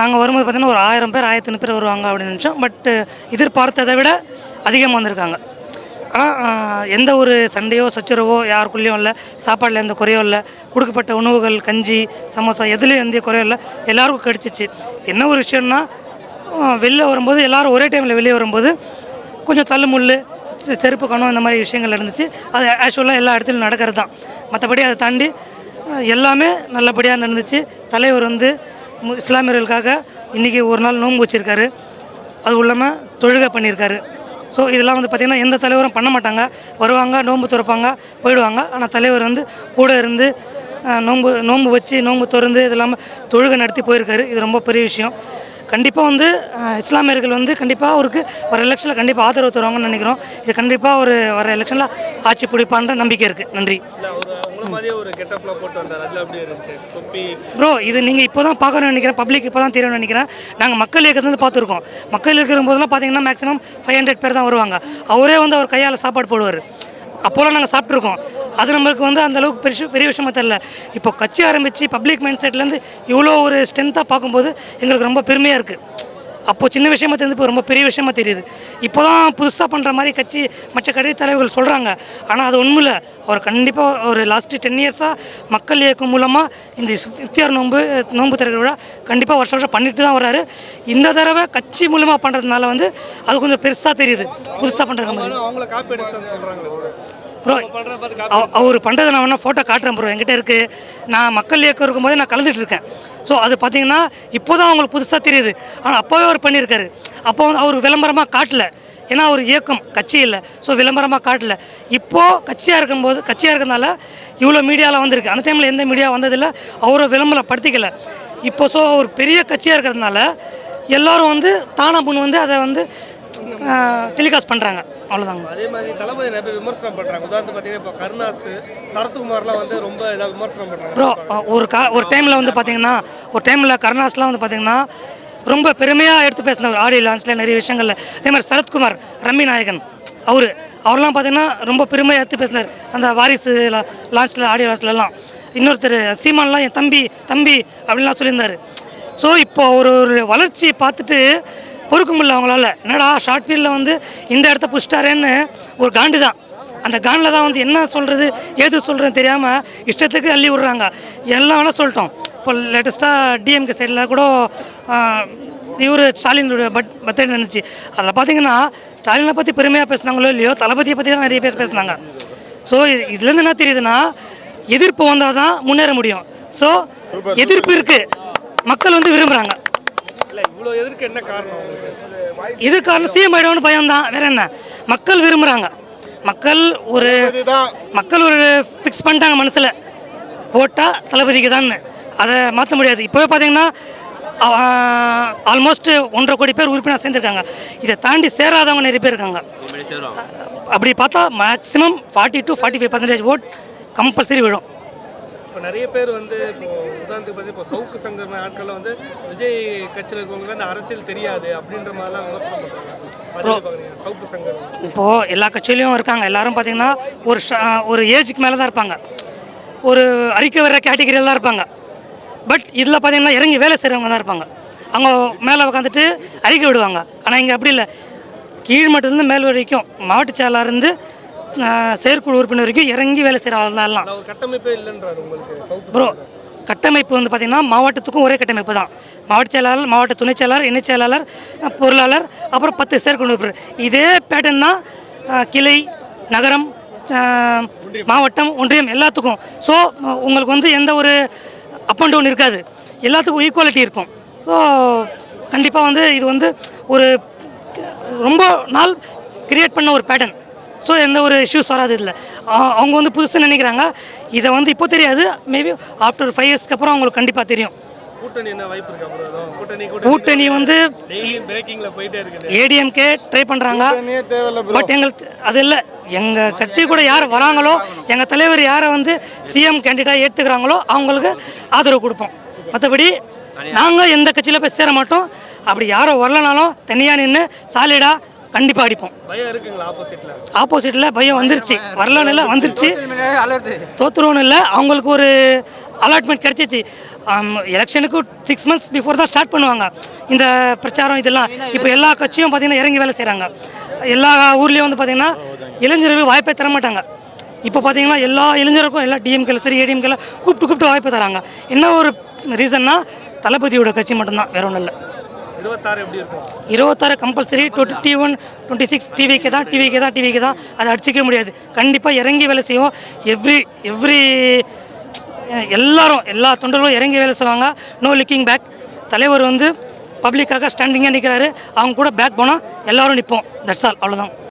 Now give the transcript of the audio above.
நாங்கள் வரும்போது பார்த்திங்கன்னா ஒரு ஆயிரம் பேர் ஆயிரத்தி பேர் வருவாங்க அப்படின்னு நினச்சோம். பட் எதிர்பார்த்ததை விட அதிகமாக வந்திருக்காங்க. ஆனால் எந்த ஒரு சண்டையோ சச்சரவோ யாருக்குள்ளேயும் இல்லை. சாப்பாடில் எந்த குறையும் இல்லை. கொடுக்கப்பட்ட உணவுகள் கஞ்சி சமோசா எதுலேயும் எந்த குறையும் இல்லை. எல்லாருக்கும் கிடச்சிச்சு. என்ன ஒரு விஷயம்னா வெளியில் வெளில வரும்போது எல்லோரும் ஒரே டைமில் வெளியே வரும்போது கொஞ்சம் தள்ளுமுள்ளு செருப்பு கணம் இந்த மாதிரி விஷயங்கள் இருந்துச்சு அது ஆக்சுவலாக எல்லா இடத்துலையும் நடக்கிறது தான் மற்றபடி அதை தாண்டி எல்லாமே நல்லபடியாக நடந்துச்சு. தலைவர் வந்து இஸ்லாமியர்களுக்காக இன்றைக்கி ஒரு நாள் நோன்பு வச்சுருக்காரு. அது இல்லாமல் தொழுகை பண்ணியிருக்காரு ஸோ இதெல்லாம் வந்து பார்த்திங்கன்னா எந்த தலைவரும் பண்ண மாட்டாங்க. வருவாங்க நோன்பு துறப்பாங்க போயிடுவாங்க. ஆனால் தலைவர் வந்து கூட இருந்து நோன்பு நோன்பு வச்சு நோன்பு திறந்து இது இல்லாமல் தொழுகை நடத்தி போயிருக்காரு. இது ரொம்ப பெரிய விஷயம். கண்டிப்பாக வந்து இஸ்லாமியர்கள் வந்து கண்டிப்பாக அவருக்கு வர எலெக்ஷனில் கண்டிப்பாக ஆதரவு தருவாங்கன்னு நினைக்கிறோம். இது கண்டிப்பாக ஒரு வர எலெக்ஷனில் ஆட்சி பிடிப்பான்ற நம்பிக்கை இருக்குது நன்றி. ப்ரோ இது நீங்கள் இப்போ தான் பார்க்கணும்னு நினைக்கிறேன். பப்ளிக் இப்போ தான் தெரியும்னு நினைக்கிறேன். நாங்கள் மக்கள் இயக்கத்துலேருந்து பார்த்துருக்கோம். மக்கள் இயக்கம் போதெல்லாம் பார்த்தீங்கன்னா மேக்ஸிமம் ஃபைவ் ஹண்ட்ரட் பேர் தான் வருவாங்க. அவரே வந்து அவர் கையால் சாப்பாடு போடுவார். அப்போலாம் நாங்கள் சாப்பிட்ருக்கோம் அது நம்மளுக்கு வந்து அந்தளவுக்கு பெரிய பெரிய விஷயமா தெரில இப்போ கட்சி ஆரம்பித்து பப்ளிக் மைண்ட் செட்லேருந்து இவ்வளோ ஒரு ஸ்ட்ரென்த்தாக பார்க்கும்போது எங்களுக்கு ரொம்ப பெருமையாக இருக்குது அப்போது சின்ன விஷயமா தெரிஞ்சு இப்போ ரொம்ப பெரிய விஷயமா தெரியுது. இப்போ தான் புதுசாக பண்ணுற மாதிரி கட்சி மற்ற கட்சி தலைவர்கள் சொல்கிறாங்க ஆனால் அது ஒன்றும் இல்லை. அவர் கண்டிப்பாக ஒரு லாஸ்ட்டு டென் இயர்ஸாக மக்கள் இயக்கம் மூலமாக இந்த இஃப்தியார் நோன்பு நோன்பு திறக்கிற விழா கண்டிப்பாக வருஷம் வருஷம் பண்ணிட்டு தான் வராரு இந்த தடவை கட்சி மூலமாக பண்ணுறதுனால வந்து அது கொஞ்சம் பெருசாக தெரியுது. புதுசாக பண்ணுற மாதிரி. ப்ரோ அவர் பண்ணுறதை நான் வேணால் ஃபோட்டோ காட்டுறேன் ப்ரோ என்கிட்ட இருக்குது நான் மக்கள் இயக்கம் இருக்கும்போது நான் கலந்துட்டு இருக்கேன். ஸோ அது பார்த்தீங்கன்னா இப்போ தான் அவங்களுக்கு புதுசாக தெரியுது. ஆனால் அப்போவே அவர் பண்ணியிருக்காரு. அப்போ வந்து அவர் விளம்பரமாக காட்டல. ஏன்னா அவர் இயக்கம் கட்சி இல்லை. ஸோ விளம்பரமாக காட்டல. இப்போது கட்சியாக இருக்கும்போது கட்சியாக இருக்கிறதுனால இவ்வளோ மீடியாவில் வந்திருக்கு. அந்த டைமில் எந்த மீடியா வந்ததில்லை. அவரை விளம்பரப்படுத்திக்கல. இப்போ ஸோ அவர் பெரிய கட்சியாக இருக்கிறதுனால எல்லாரும் வந்து தானா முன் வந்து அதை வந்து டெலிகாஸ்ட் பண்ணுறாங்க அவ்வளோதாங்க அதே மாதிரி தளபதி நிறைய பேர் விமர்சனம் பண்ணுறாங்க உதாரணத்துக்கு பார்த்தீங்கன்னா இப்போ கருணாஸ் சரத்குமார்லாம் வந்து ரொம்ப இதாக விமர்சனம் பண்ணுறாங்க ப்ரோ ஒரு கா ஒரு டைமில் வந்து பார்த்தீங்கன்னா ஒரு டைமில் கருணாஸ்லாம் வந்து பார்த்தீங்கன்னா ரொம்ப பெருமையாக எடுத்து பேசினவர் ஆடியோ லான்ச்சில் நிறைய விஷயங்கள்ல. அதே மாதிரி சரத்குமார் ரம்மி நாயகன் அவர் அவர்லாம் பார்த்தீங்கன்னா ரொம்ப பெருமையாக எடுத்து பேசினார். அந்த வாரிசு லான்ச்சில் ஆடியோ லான்ச்லலாம் இன்னொருத்தர் சீமான்லாம் என் தம்பி தம்பி அப்படின்லாம் சொல்லியிருந்தார். ஸோ இப்போ ஒரு ஒரு வளர்ச்சியை பார்த்துட்டு பொறுக்க முடியல அவங்களால. என்னடா ஷார்ட் ஃபீல்டில் வந்து இந்த இடத்த புஷ்டாரேன்னு ஒரு காண்டு தான். அந்த கானில் தான் வந்து என்ன சொல்கிறது ஏது சொல்கிறதுன்னு தெரியாமல் இஷ்டத்துக்கு அள்ளி விட்றாங்க. எல்லாம் வேணால் சொல்லிட்டோம். இப்போ லேட்டஸ்ட்டாக டிஎம்கே சைடில் கூட இவர் ஸ்டாலினுடைய பட் பர்த்டே நினச்சி. அதில் பார்த்தீங்கன்னா ஸ்டாலினை பற்றி பெருமையாக பேசுனாங்களோ இல்லையோ தளபதியை பற்றி தான் நிறைய பேர் பேசுனாங்க. ஸோ இதுலேருந்து என்ன தெரியுதுன்னா எதிர்ப்பு வந்தால் தான் முன்னேற முடியும். ஸோ எதிர்ப்பு இருக்குது மக்கள் வந்து விரும்புகிறாங்க இவ்வளோ எதிர்க்க என்ன காரணம் எதிர்காலம் சிஎம் ஆயிடும்னு பயம் தான் வேற என்ன? மக்கள் விரும்புகிறாங்க மக்கள் ஒரு மக்கள் ஒரு ஃபிக்ஸ் பண்ணிட்டாங்க மனசில். போட்டால் தளபதிக்கு தான் அதை மாற்ற முடியாது. இப்போவே பார்த்தீங்கன்னா ஆல்மோஸ்ட் ஒன்றரை கோடி பேர் உறுப்பினர் சேர்ந்துருக்காங்க. இதை தாண்டி சேராதவங்க நிறைய பேர் இருக்காங்க. அப்படி பார்த்தா maximum forty to forty five percentage vote compulsory விழும். இப்போ நிறைய பேர் வந்து இப்போ உதாரணத்துக்கு பார்த்து இப்போ சவுக்கு சங்கர் மாதிரி ஆட்கள்லாம் வந்து விஜய் கட்சியில் இருக்கவங்களுக்கு அந்த அரசியல் தெரியாது அப்படின்ற மாதிரிலாம் விமர்சனம் பண்ணுறாங்க சவுக்கு சங்கர். இப்போது எல்லா கட்சியிலையும் இருக்காங்க. எல்லாரும் பார்த்தீங்கன்னா ஒரு ஒரு ஏஜுக்கு மேலே தான் இருப்பாங்க. ஒரு அறிக்கை வர்ற கேட்டகரியில் தான் இருப்பாங்க. பட் இதில் பார்த்தீங்கன்னா இறங்கி வேலை செய்கிறவங்க தான் இருப்பாங்க. அவங்க மேலே உட்காந்துட்டு அறிக்கை விடுவாங்க. ஆனால் இங்கே அப்படி இல்லை. கீழ் மட்டத்துலேருந்து மேல் வரைக்கும் மாவட்ட செயலாளர் இருந்து ஆஹ், செயற்குழு உறுப்பினர் வரைக்கும் இறங்கி வேலை செய்கிற ஆள் தான் எல்லாம். கட்டமைப்பே இல்லைன்றாரு உங்களுக்கு ப்ரோ கட்டமைப்பு வந்து பார்த்திங்கன்னா மாவட்டத்துக்கும் ஒரே கட்டமைப்பு தான். மாவட்ட செயலாளர் மாவட்ட துணைச் செயலாளர் இணைச் செயலாளர் பொருளாளர் அப்புறம் பத்து செயற்குழு உறுப்பினர். இதே பேட்டர்ன் தான் கிளை நகரம் மாவட்டம் ஒன்றியம் எல்லாத்துக்கும். ஸோ உங்களுக்கு வந்து எந்த ஒரு அப் அண்ட் டவுன் இருக்காது. எல்லாத்துக்கும் ஈக்குவாலிட்டி இருக்கும். ஸோ கண்டிப்பாக வந்து இது வந்து ஒரு ரொம்ப நாள் கிரியேட் பண்ண ஒரு பேட்டர்ன் ஸோ எந்த ஒரு இஷ்யூஸ் வராது இதில். அவங்க வந்து புதுசு நினைக்கிறாங்க. இதை வந்து இப்போ தெரியாது. மேபி ஆஃப்டர் ஃபைவ் இயர்ஸ்க்கு அப்புறம் அவங்களுக்கு கண்டிப்பாக தெரியும். கூட்டணி வந்து ஏடிஎம்கே ட்ரை பண்ணுறாங்க பட் எங்கள் அது இல்லை. எங்கள் கட்சி கூட யார் வராங்களோ எங்கள் தலைவர் யாரை வந்து சிஎம் கேண்டிடேட்டாக ஏற்றுக்கிறாங்களோ அவங்களுக்கு ஆதரவு கொடுப்போம். மற்றபடி நாங்கள் எந்த கட்சியில் போய் சேர மாட்டோம். அப்படி யாரோ வரலனாலும் தனியாக நின்று சாலிடாக கண்டிப்பாக அடிப்போம். பயம் இருக்குங்களா ஆப்போசிட்டில் ஆப்போசிட்டில் பயம் வந்துருச்சு. வரலன்னு இல்லை வந்துருச்சு. தோத்துருவோன்னு இல்லை அவங்களுக்கு ஒரு அலாட்மெண்ட் கிடச்சிச்சு. எலெக்ஷனுக்கு சிக்ஸ் மந்த்ஸ் பிஃபோர் தான் ஸ்டார்ட் பண்ணுவாங்க. இந்த பிரச்சாரம் இதெல்லாம். இப்போ எல்லா கட்சியும் பார்த்தீங்கன்னா இறங்கி வேலை செய்கிறாங்க எல்லா ஊர்லேயும் வந்து பார்த்தீங்கன்னா இளைஞர்களுக்கு வாய்ப்பே தர மாட்டாங்க. இப்போ பார்த்தீங்கன்னா எல்லா இளைஞருக்கும் எல்லா டிஎம்கேல சரி ஏடிஎம்கேல கூப்பிட்டு கூப்பிட்டு வாய்ப்பு தராங்க. என்ன ஒரு ரீசன்னா தளபதியோட கட்சி மட்டும்தான் வேற ஒன்றும் இல்லை. இருபத்தாறு எப்படி இருக்கும்? இருபத்தாறு compulsory twenty one twenty six டிவிக்கு தான் டிவிக்கு தான் டிவிக்கு தான். அதை அடிச்சிக்க முடியாது. கண்டிப்பாக இறங்கி வேலை செய்வோம். எவ்ரி எவ்ரி எல்லாரும் எல்லா தொண்டர்களும் இறங்கி வேலை செய்வாங்க. நோ லிக்கிங் பேக் தலைவர் வந்து பப்ளிக்காக ஸ்டாண்டிங்காக நிற்கிறாரு அவங்க கூட பேக் போனால் எல்லோரும் நிற்போம் தட்ஸ் ஆல் அவ்வளோதான்